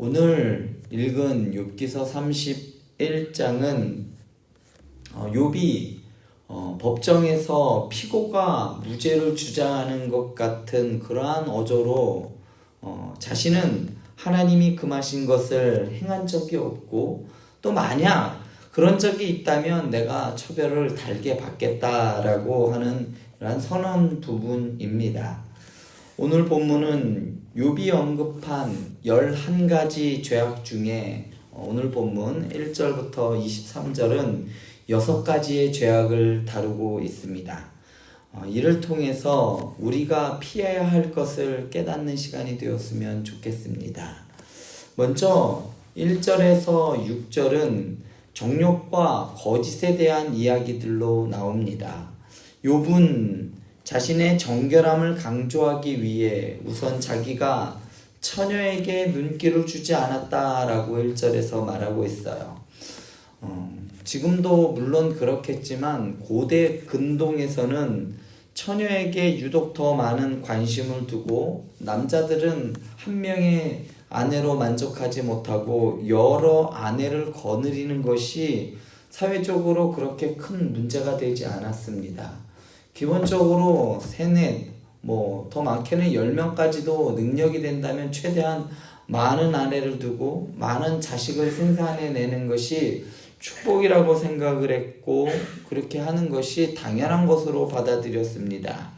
오늘 읽은 욥기서 31장은 어, 욥이 어, 법정에서 피고가 무죄를 주장하는 것 같은 그러한 어조로 어, 자신은 하나님이 금하신 것을 행한 적이 없고 또 만약 그런 적이 있다면 내가 처벌을 달게 받겠다라고 하는 이러한 선언 부분입니다. 오늘 본문은 욥이 언급한 11가지 죄악 중에 어, 오늘 본문 1절부터 23절은 6가지의 죄악을 다루고 있습니다. 어, 이를 통해서 우리가 피해야 할 것을 깨닫는 시간이 되었으면 좋겠습니다. 먼저 1절에서 6절은 정욕과 거짓에 대한 이야기들로 나옵니다. 욥은 자신의 정결함을 강조하기 위해 우선 자기가 처녀에게 눈길을 주지 않았다라고 1절에서 말하고 있어요. 어, 지금도 물론 그렇겠지만 고대 근동에서는 처녀에게 유독 더 많은 관심을 두고 남자들은 한 명의 아내로 만족하지 못하고 여러 아내를 거느리는 것이 사회적으로 그렇게 큰 문제가 되지 않았습니다. 기본적으로 세넷 뭐 더 많게는 10명까지도 능력이 된다면 최대한 많은 아내를 두고 많은 자식을 생산해내는 것이 축복이라고 생각을 했고 그렇게 하는 것이 당연한 것으로 받아들였습니다.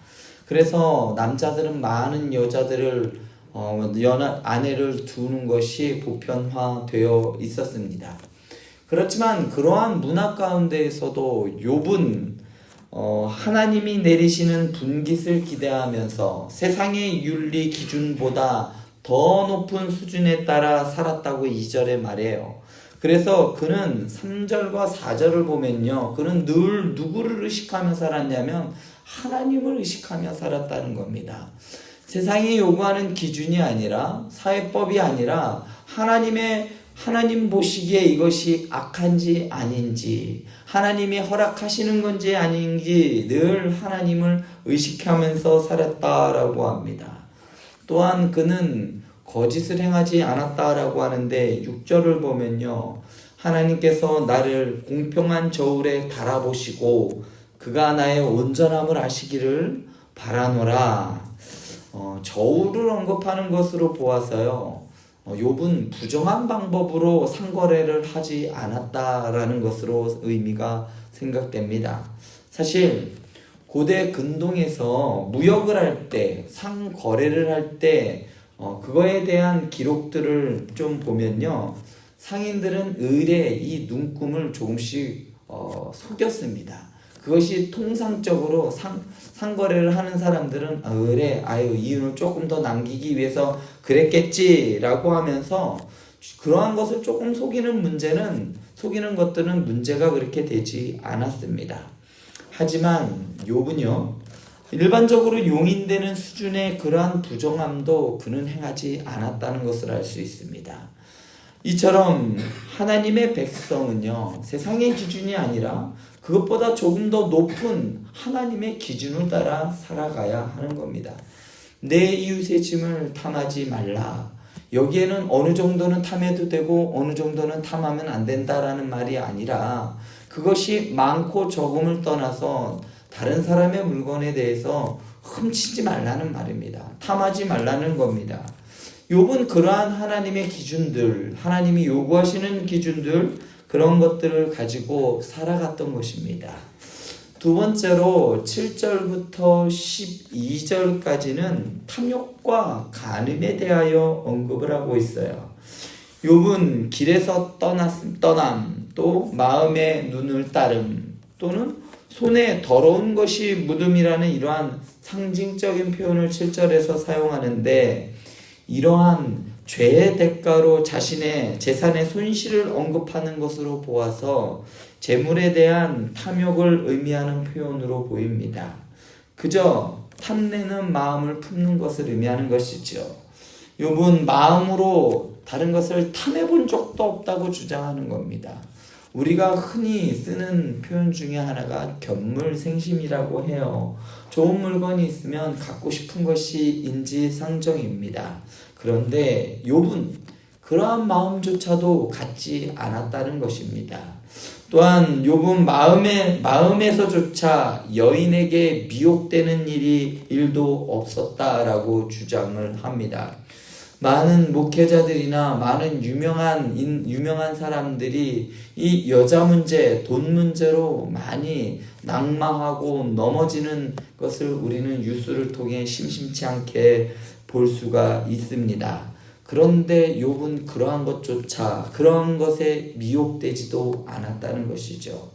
그래서 남자들은 많은 여자들을 어, 연하, 아내를 두는 것이 보편화되어 있었습니다. 그렇지만 그러한 문화 가운데에서도 욥은 어, 하나님이 내리시는 분깃을 기대하면서 세상의 윤리 기준보다 더 높은 수준에 따라 살았다고 2절에 말해요. 그래서 그는 3절과 4절을 보면요. 그는 늘 누구를 의식하며 살았냐면 하나님을 의식하며 살았다는 겁니다. 세상이 요구하는 기준이 아니라 사회법이 아니라 하나님의 하나님 보시기에 이것이 악한지 아닌지 하나님이 허락하시는 건지 아닌지 늘 하나님을 의식하면서 살았다라고 합니다. 또한 그는 거짓을 행하지 않았다라고 하는데 6절을 보면요. 하나님께서 나를 공평한 저울에 달아보시고 그가 나의 온전함을 아시기를 바라노라. 어, 저울을 언급하는 것으로 보아서요. 어, 욥은 부정한 방법으로 상거래를 하지 않았다라는 것으로 의미가 생각됩니다. 사실 고대 근동에서 무역을 할 때, 상거래를 할 때, 어, 그거에 대한 기록들을 좀 보면요. 상인들은 을의 이 눈금을 조금씩 어, 속였습니다. 그것이 통상적으로 상, 상거래를 하는 사람들은 아, 을에 아유 이윤을 조금 더 남기기 위해서 그랬겠지라고 하면서 그러한 것을 조금 속이는 문제는 속이는 것들은 문제가 그렇게 되지 않았습니다. 하지만 욥은요 일반적으로 용인되는 수준의 그러한 부정함도 그는 행하지 않았다는 것을 알 수 있습니다. 이처럼 하나님의 백성은요 세상의 기준이 아니라 그것보다 조금 더 높은 하나님의 기준을 따라 살아가야 하는 겁니다. 내 이웃의 짐을 탐하지 말라. 여기에는 어느 정도는 탐해도 되고 어느 정도는 탐하면 안 된다라는 말이 아니라 그것이 많고 적음을 떠나서 다른 사람의 물건에 대해서 훔치지 말라는 말입니다. 탐하지 말라는 겁니다. 욥은 그러한 하나님의 기준들, 하나님이 요구하시는 기준들 그런 것들을 가지고 살아갔던 것입니다. 두 번째로 7절부터 12절까지는 탐욕과 간음에 대하여 언급을 하고 있어요. 욥은 길에서 떠났음, 떠남, 또 마음의 눈을 따름, 또는 손에 더러운 것이 묻음이라는 이러한 상징적인 표현을 7절에서 사용하는데 이러한 죄의 대가로 자신의 재산의 손실을 언급하는 것으로 보아서 재물에 대한 탐욕을 의미하는 표현으로 보입니다. 그저 탐내는 마음을 품는 것을 의미하는 것이죠. 욥은 마음으로 다른 것을 탐해 본 적도 없다고 주장하는 겁니다. 우리가 흔히 쓰는 표현 중에 하나가 견물생심이라고 해요. 좋은 물건이 있으면 갖고 싶은 것이 인지상정입니다. 그런데 욥은 그러한 마음조차도 갖지 않았다는 것입니다. 또한 욥은 마음에 마음에서조차 여인에게 미혹되는 일이 일도 없었다라고 주장을 합니다. 많은 목회자들이나 많은 유명한 인, 유명한 사람들이 이 여자 문제, 돈 문제로 많이 낙마하고 넘어지는 것을 우리는 뉴스를 통해 심심치 않게 볼 수가 있습니다. 그런데 욥은 그러한 것조차 그런 것에 미혹되지도 않았다는 것이죠.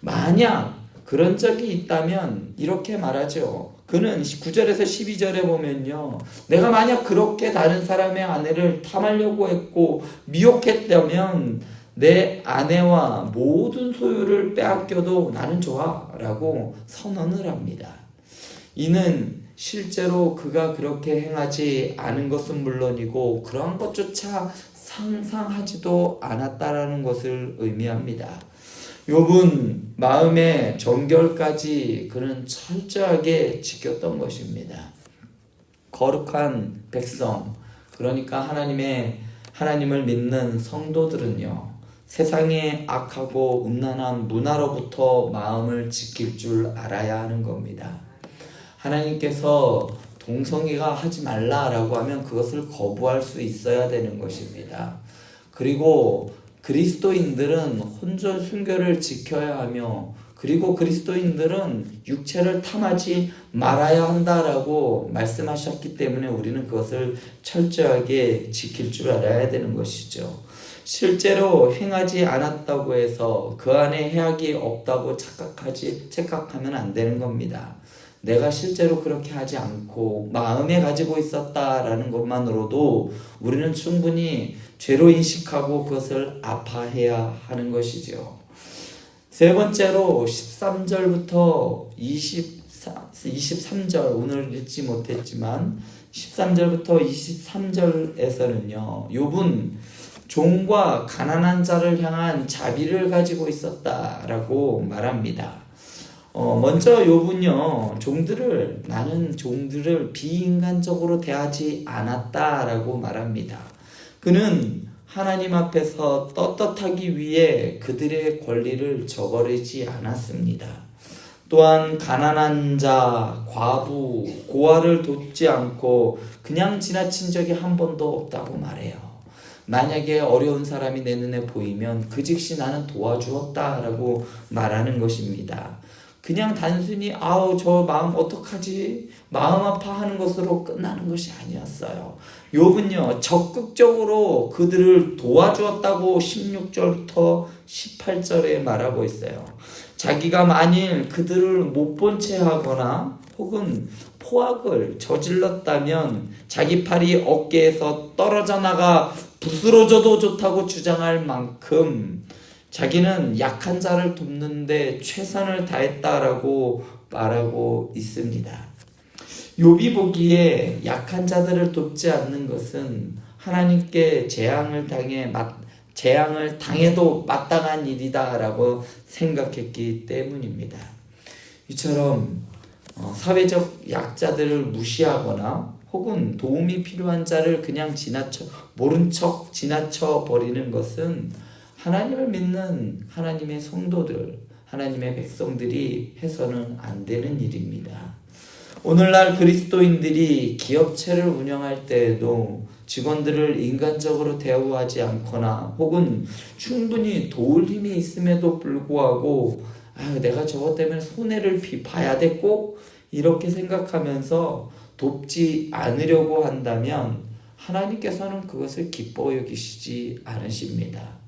만약 그런 적이 있다면 이렇게 말하죠. 그는 9절에서 12절에 보면요. 내가 만약 그렇게 다른 사람의 아내를 탐하려고 했고 미혹했다면 내 아내와 모든 소유를 빼앗겨도 나는 좋아 라고 선언을 합니다. 이는 실제로 그가 그렇게 행하지 않은 것은 물론이고 그러한 것조차 상상하지도 않았다라는 것을 의미합니다. 욥은 마음의 정결까지 그는 철저하게 지켰던 것입니다. 거룩한 백성 그러니까 하나님의 하나님을 믿는 성도들은요. 세상의 악하고 음란한 문화로부터 마음을 지킬 줄 알아야 하는 겁니다. 하나님께서 동성애가 하지 말라라고 하면 그것을 거부할 수 있어야 되는 것입니다. 그리고 그리스도인들은 혼전 순결을 지켜야 하며 그리고 그리스도인들은 육체를 탐하지 말아야 한다라고 말씀하셨기 때문에 우리는 그것을 철저하게 지킬 줄 알아야 되는 것이죠. 실제로 행하지 않았다고 해서 그 안에 해악이 없다고 착각하지 착각하면 안 되는 겁니다. 내가 실제로 그렇게 하지 않고 마음에 가지고 있었다라는 것만으로도 우리는 충분히 죄로 인식하고 그것을 아파해야 하는 것이죠. 세 번째로 13절부터 24, 23절 오늘 읽지 못했지만 13절부터 23절에서는요. 욥은 종과 가난한 자를 향한 자비를 가지고 있었다라고 말합니다. 어, 먼저 욥은요 종들을 나는 종들을 비인간적으로 대하지 않았다라고 말합니다. 그는 하나님 앞에서 떳떳하기 위해 그들의 권리를 저버리지 않았습니다. 또한 가난한 자, 과부, 고아를 돕지 않고 그냥 지나친 적이 한 번도 없다고 말해요. 만약에 어려운 사람이 내 눈에 보이면 그 즉시 나는 도와주었다라고 말하는 것입니다. 그냥 단순히 아우 저 마음 어떡하지 마음 아파하는 것으로 끝나는 것이 아니었어요. 욥은요 적극적으로 그들을 도와주었다고 16절부터 18절에 말하고 있어요. 자기가 만일 그들을 못 본 채 하거나 혹은 포악을 저질렀다면 자기 팔이 어깨에서 떨어져 나가 부스러져도 좋다고 주장할 만큼 자기는 약한 자를 돕는데 최선을 다했다라고 말하고 있습니다. 욥이 보기에 약한 자들을 돕지 않는 것은 하나님께 재앙을 당해 재앙을 당해도 마땅한 일이다라고 생각했기 때문입니다. 이처럼 어, 사회적 약자들을 무시하거나 혹은 도움이 필요한 자를 그냥 지나쳐 모른 척 지나쳐 버리는 것은 하나님을 믿는 하나님의 성도들, 하나님의 백성들이 해서는 안 되는 일입니다. 오늘날 그리스도인들이 기업체를 운영할 때에도 직원들을 인간적으로 대우하지 않거나 혹은 충분히 도울 힘이 있음에도 불구하고 아, 내가 저것 때문에 손해를 봐야 돼꼭 이렇게 생각하면서 돕지 않으려고 한다면 하나님께서는 그것을 기뻐 여기시지 않으십니다.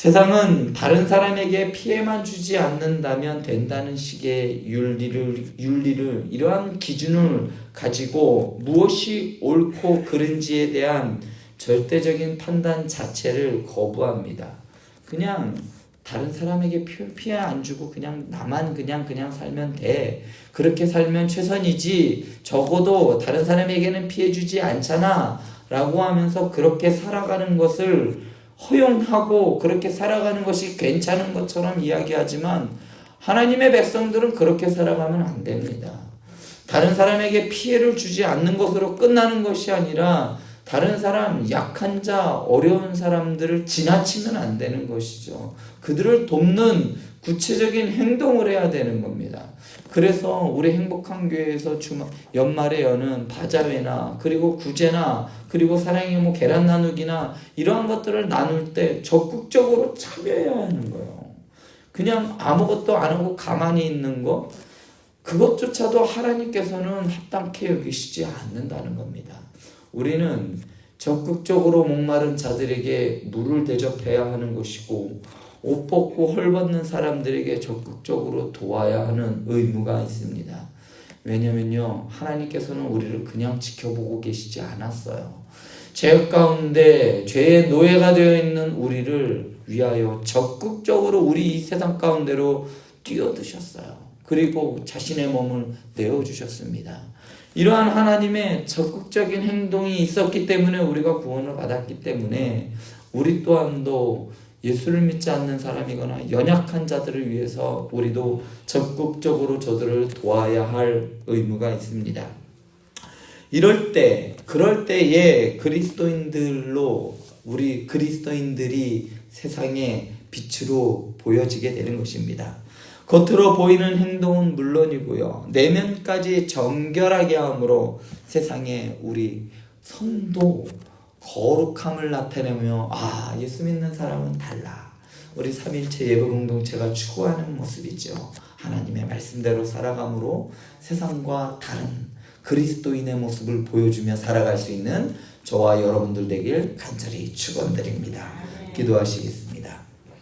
세상은 다른 사람에게 피해만 주지 않는다면 된다는 식의 윤리를, 윤리를 이러한 기준을 가지고 무엇이 옳고 그른지에 대한 절대적인 판단 자체를 거부합니다. 그냥 다른 사람에게 피해 안 주고 그냥 나만 그냥 그냥 살면 돼. 그렇게 살면 최선이지. 적어도 다른 사람에게는 피해 주지 않잖아. 라고 하면서 그렇게 살아가는 것을 허용하고 그렇게 살아가는 것이 괜찮은 것처럼 이야기하지만 하나님의 백성들은 그렇게 살아가면 안 됩니다. 다른 사람에게 피해를 주지 않는 것으로 끝나는 것이 아니라 다른 사람, 약한 자, 어려운 사람들을 지나치면 안 되는 것이죠. 그들을 돕는 구체적인 행동을 해야 되는 겁니다. 그래서 우리 행복한 교회에서 주말 연말에 여는 바자회나 그리고 구제나 그리고 사랑의 뭐 계란 나누기나 이러한 것들을 나눌 때 적극적으로 참여해야 하는 거예요. 그냥 아무것도 안 하고 가만히 있는 거 그것조차도 하나님께서는 합당케 여기시지 않는다는 겁니다. 우리는 적극적으로 목마른 자들에게 물을 대접해야 하는 것이고 옷 벗고 헐 벗는 사람들에게 적극적으로 도와야 하는 의무가 있습니다. 왜냐면요 하나님께서는 우리를 그냥 지켜보고 계시지 않았어요. 죄 가운데 죄의 노예가 되어 있는 우리를 위하여 적극적으로 우리 이 세상 가운데로 뛰어드셨어요. 그리고 자신의 몸을 내어 주셨습니다. 이러한 하나님의 적극적인 행동이 있었기 때문에 우리가 구원을 받았기 때문에 우리 또한도 예수를 믿지 않는 사람이거나 연약한 자들을 위해서 우리도 적극적으로 저들을 도와야 할 의무가 있습니다. 이럴 때, 그럴 때에 그리스도인들로 우리 그리스도인들이 세상의 빛으로 보여지게 되는 것입니다. 겉으로 보이는 행동은 물론이고요. 내면까지 정결하게 함으로 세상에 우리 성도 거룩함을 나타내며 아 예수 믿는 사람은 달라. 우리 삼일체 예배 공동체가 추구하는 모습이죠. 하나님의 말씀대로 살아감으로 세상과 다른 그리스도인의 모습을 보여주며 살아갈 수 있는 저와 여러분들 되길 간절히 축원드립니다. 기도하시겠습니다.